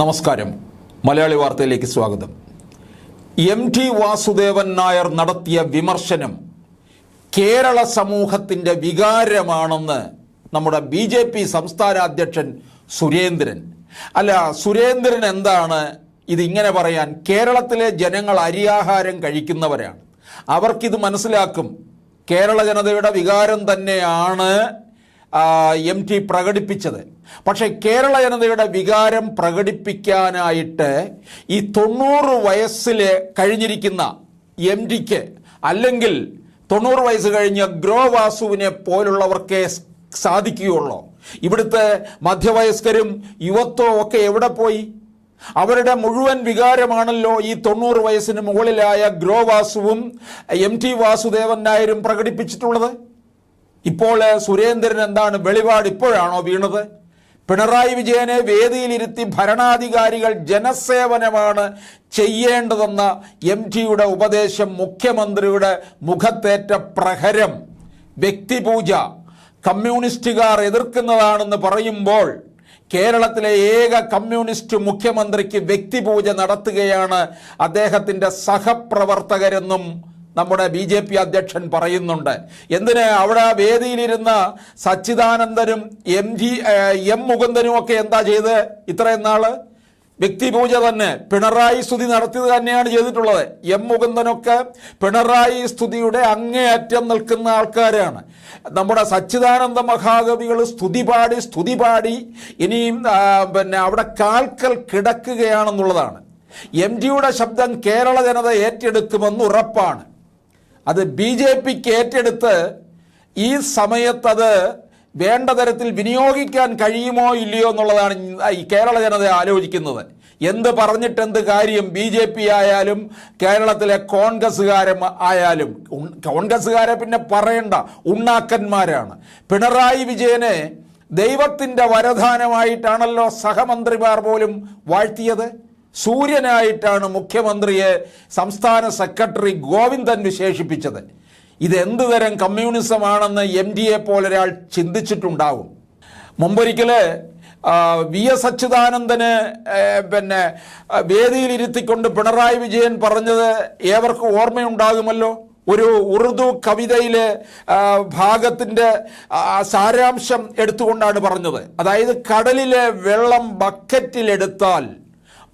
നമസ്കാരം. മലയാളി വാർത്തയിലേക്ക് സ്വാഗതം. എം ടി വാസുദേവൻ നായർ നടത്തിയ വിമർശനം കേരള സമൂഹത്തിന്റെ വികാരമാണെന്ന് നമ്മുടെ ബി ജെ പി സംസ്ഥാന അധ്യക്ഷൻ സുരേന്ദ്രൻ. അല്ല സുരേന്ദ്രൻ എന്താണ്? ഇതിങ്ങനെ പറയാൻ കേരളത്തിലെ ജനങ്ങൾ അരിയാഹാരം കഴിക്കുന്നവരാണ്. അവർക്കിത് മനസ്സിലാക്കും. കേരള ജനതയുടെ വികാരം തന്നെയാണ് എം ടി പ്രകടിപ്പിച്ചത്. പക്ഷേ കേരള ജനതയുടെ വികാരം പ്രകടിപ്പിക്കാനായിട്ട് ഈ തൊണ്ണൂറ് വയസ്സിൽ കഴിഞ്ഞിരിക്കുന്ന എം ടിക്ക് അല്ലെങ്കിൽ തൊണ്ണൂറ് വയസ്സ് കഴിഞ്ഞ ഗ്രോ വാസുവിനെ പോലുള്ളവർക്കേ സാധിക്കുകയുള്ളൂ. ഇവിടുത്തെ മധ്യവയസ്കരും യുവത്വവും ഒക്കെ എവിടെ പോയി? അവരുടെ മുഴുവൻ വികാരമാണല്ലോ ഈ തൊണ്ണൂറ് വയസ്സിന് മുകളിലായ ഗ്രോ വാസുവും എം ടി വാസുദേവൻ നായരും പ്രകടിപ്പിച്ചിട്ടുള്ളത്. ഇപ്പോൾ സുരേന്ദ്രൻ എന്താണ് വെളിപാട് ഇപ്പോഴാണോ വീണത്? പിണറായി വിജയനെ വേദിയിലിരുത്തി ഭരണാധികാരികൾ ജനസേവനമാണ് ചെയ്യേണ്ടതെന്ന എം ടിയുടെ ഉപദേശം മുഖ്യമന്ത്രിയുടെ മുഖത്തേറ്റ പ്രഹരം വ്യക്തിപൂജ. കമ്മ്യൂണിസ്റ്റുകാർ എതിർക്കുന്നതാണെന്ന് പറയുമ്പോൾ കേരളത്തിലെ ഏക കമ്മ്യൂണിസ്റ്റ് മുഖ്യമന്ത്രിക്ക് വ്യക്തിപൂജ നടത്തുകയാണ് അദ്ദേഹത്തിന്റെ സഹപ്രവർത്തകരെന്നും നമ്മുടെ ബി ജെ പി അധ്യക്ഷൻ പറയുന്നുണ്ട്. എന്തിന് അവിടെ വേദിയിലിരുന്ന സച്ചിദാനന്ദനും എം ജി എം മുകുന്ദനും ഒക്കെ എന്താ ചെയ്ത്? ഇത്രയും നാൾ വ്യക്തിപൂജ തന്നെ പിണറായി സ്തുതി നടത്തിയത് തന്നെയാണ് ചെയ്തിട്ടുള്ളത്. എം മുകുന്ദനൊക്കെ പിണറായി സ്തുതിയുടെ അങ്ങേയറ്റം നിൽക്കുന്ന ആൾക്കാരാണ്. നമ്മുടെ സച്ചിദാനന്ദ മഹാകവികൾ സ്തുതി പാടി സ്തുതി പാടി ഇനിയും പിന്നെ അവിടെ കാൽക്കൽ കിടക്കുകയാണെന്നുള്ളതാണ്. എം ജിയുടെ ശബ്ദം കേരള ജനത ഏറ്റെടുക്കുമെന്ന് ഉറപ്പാണ്. അത് ബി ജെ പിക്ക് ഏറ്റെടുത്ത് ഈ സമയത്തത് വേണ്ട തരത്തിൽ വിനിയോഗിക്കാൻ കഴിയുമോ ഇല്ലയോ എന്നുള്ളതാണ് ഈ കേരള ജനത ആലോചിക്കുന്നത്. എന്ത് പറഞ്ഞിട്ട് എന്ത് കാര്യം ബി ജെ പി ആയാലും കേരളത്തിലെ കോൺഗ്രസ്സുകാരെ ആയാലും കോൺഗ്രസ്സുകാരെ പിന്നെ പറയണ്ട ഉണ്ണാക്കന്മാരാണ്. പിണറായി വിജയനെ ദൈവത്തിന്റെ വരദാനമായിട്ടാണല്ലോ സഹമന്ത്രിമാർ പോലും വാഴ്ത്തിയത്. സൂര്യനായിട്ടാണ് മുഖ്യമന്ത്രിയെ സംസ്ഥാന സെക്രട്ടറി ഗോവിന്ദൻ വിശേഷിപ്പിച്ചത്. ഇതെന്ത് തരം കമ്മ്യൂണിസമാണെന്ന് എം ഡിയെ പോലൊരാൾ ചിന്തിച്ചിട്ടുണ്ടാവും. മുമ്പൊരിക്കൽ വി എസ് അച്യുതാനന്ദന് പിന്നെ വേദിയിലിരുത്തിക്കൊണ്ട് പിണറായി വിജയൻ പറഞ്ഞത് ഏവർക്കും ഓർമ്മയുണ്ടാകുമല്ലോ? ഒരു ഉറുദു കവിതയിലെ ഭാഗത്തിന്റെ സാരാംശം എടുത്തുകൊണ്ടാണ് പറഞ്ഞത്. അതായത് കടലിലെ വെള്ളം ബക്കറ്റിലെടുത്താൽ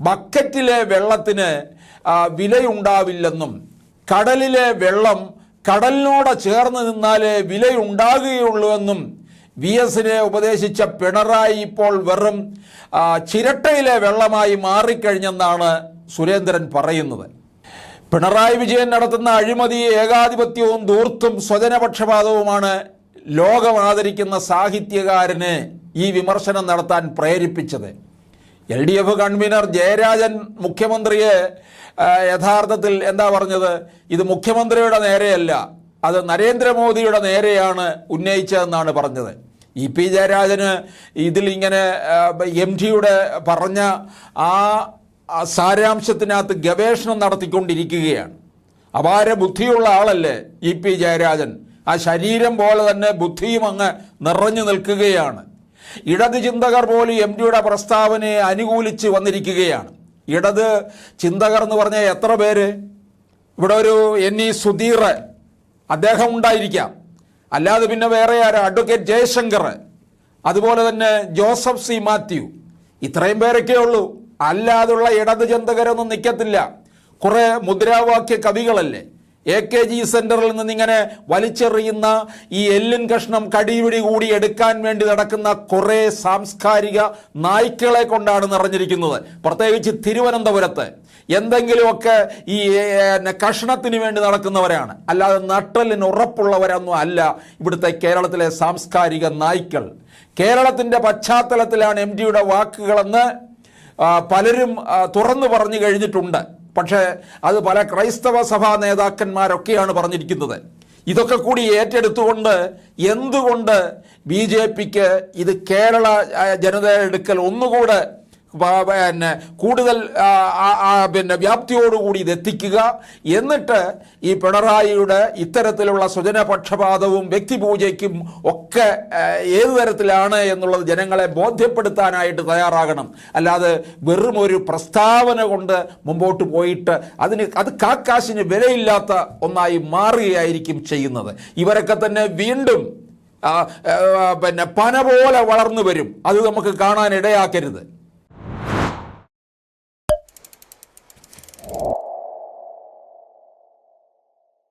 ബക്കറ്റിലെ വെള്ളത്തിന് വിലയുണ്ടാവില്ലെന്നും കടലിലെ വെള്ളം കടലിനോട് ചേർന്ന് നിന്നാലേ വിലയുണ്ടാകുകയുള്ളൂ എന്നും വി എസിനെ ഉപദേശിച്ച പിണറായി ഇപ്പോൾ വെറും ചിരട്ടയിലെ വെള്ളമായി മാറിക്കഴിഞ്ഞെന്നാണ് സുരേന്ദ്രൻ പറയുന്നത്. പിണറായി വിജയൻ നടത്തുന്ന അഴിമതി ഏകാധിപത്യവും ദൂർത്തും സ്വജനപക്ഷപാതവുമാണ് ലോകം ആദരിക്കുന്ന സാഹിത്യകാരന് ഈ വിമർശനം നടത്താൻ പ്രേരിപ്പിച്ചത്. L D F convener Jayarajan മുഖ്യമന്ത്രിയെ യഥാർത്ഥത്തിൽ എന്താ പറഞ്ഞത്? ഇത് മുഖ്യമന്ത്രിയുടെ നേരെയല്ല അത് നരേന്ദ്രമോദിയുടെ നേരെയാണ് ഉന്നയിച്ചതെന്നാണ് പറഞ്ഞത്. ഇ പി ജയരാജന് ഇതിൽ ഇങ്ങനെ എം ടിയുടെ പറഞ്ഞ ആ സാരാംശത്തിനകത്ത് ഗവേഷണം നടത്തിക്കൊണ്ടിരിക്കുകയാണ്. അപാര ബുദ്ധിയുള്ള ആളല്ലേ ഇ പി ജയരാജൻ. ആ ശരീരം പോലെ തന്നെ ബുദ്ധിയും അങ്ങ് നിറഞ്ഞു നിൽക്കുകയാണ്. ഇടത് ചിന്തകർ പോലും എം ഡിയുടെ പ്രസ്താവനയെ അനുകൂലിച്ച് വന്നിരിക്കുകയാണ്. ഇടത് ചിന്തകർ എന്ന് പറഞ്ഞാൽ എത്ര പേര്? ഇവിടെ ഒരു എൻ ഇ സുധീർ അദ്ദേഹം ഉണ്ടായിരിക്കാം. അല്ലാതെ പിന്നെ വേറെ ആരാ? അഡ്വക്കേറ്റ് ജയശങ്കർ. അതുപോലെ തന്നെ ജോസഫ് സി മാത്യു. ഇത്രയും പേരൊക്കെ ഉള്ളൂ. അല്ലാതുള്ള ഇടത് ചിന്തകരൊന്നും നിൽക്കത്തില്ല കുറേ മുദ്രാവാക്യ കവികളല്ലേ? എ കെ ജി സെന്ററിൽ നിന്ന് ഇങ്ങനെ വലിച്ചെറിയുന്ന ഈ എല്ലിൻ കഷ്ണം കടിപിടി കൂടി എടുക്കാൻ വേണ്ടി നടക്കുന്ന കുറെ സാംസ്കാരിക നായ്ക്കളെ കൊണ്ടാണ് നിറഞ്ഞിരിക്കുന്നത്. പ്രത്യേകിച്ച് തിരുവനന്തപുരത്ത്. എന്തെങ്കിലുമൊക്കെ ഈ കഷ്ണത്തിന് വേണ്ടി നടക്കുന്നവരാണ്. അല്ലാതെ നട്ടലിന് ഉറപ്പുള്ളവരൊന്നും അല്ല ഇവിടുത്തെ കേരളത്തിലെ സാംസ്കാരിക നായ്ക്കൾ. കേരളത്തിന്റെ പശ്ചാത്തലത്തിലാണ് എം ഡിയുടെ വാക്കുകളെന്ന് പലരും തുറന്നു പറഞ്ഞു കഴിഞ്ഞിട്ടുണ്ട്. പക്ഷേ അത് പല ക്രൈസ്തവ സഭാ നേതാക്കന്മാരൊക്കെയാണ് പറഞ്ഞിരിക്കുന്നത്. ഇതൊക്കെ കൂടി ഏറ്റെടുത്തുകൊണ്ട് എന്തുകൊണ്ട് ബി ജെ പിക്ക് ഇത് കേരള ജനതയുടെ അടുക്കൽ ഒന്നുകൂടെ പിന്നെ കൂടുതൽ പിന്നെ വ്യാപ്തിയോടുകൂടി ഇത് എത്തിക്കുക. എന്നിട്ട് ഈ പിണറായിയുടെ ഇത്തരത്തിലുള്ള സ്വജനപക്ഷപാതവും വ്യക്തിപൂജയ്ക്കും ഒക്കെ ഏതു തരത്തിലാണ് എന്നുള്ളത് ജനങ്ങളെ ബോധ്യപ്പെടുത്താനായിട്ട് തയ്യാറാകണം. അല്ലാതെ വെറും ഒരു പ്രസ്താവന കൊണ്ട് മുമ്പോട്ട് പോയിട്ട് അതിന് അത് കാക്കാശിന് വിലയില്ലാത്ത ഒന്നായി മാറുകയായിരിക്കും ചെയ്യുന്നത്. ഇവരൊക്കെ തന്നെ വീണ്ടും പിന്നെ പന പോലെ വളർന്നു വരും. അത് നമുക്ക് കാണാൻ ഇടയാക്കരുത്.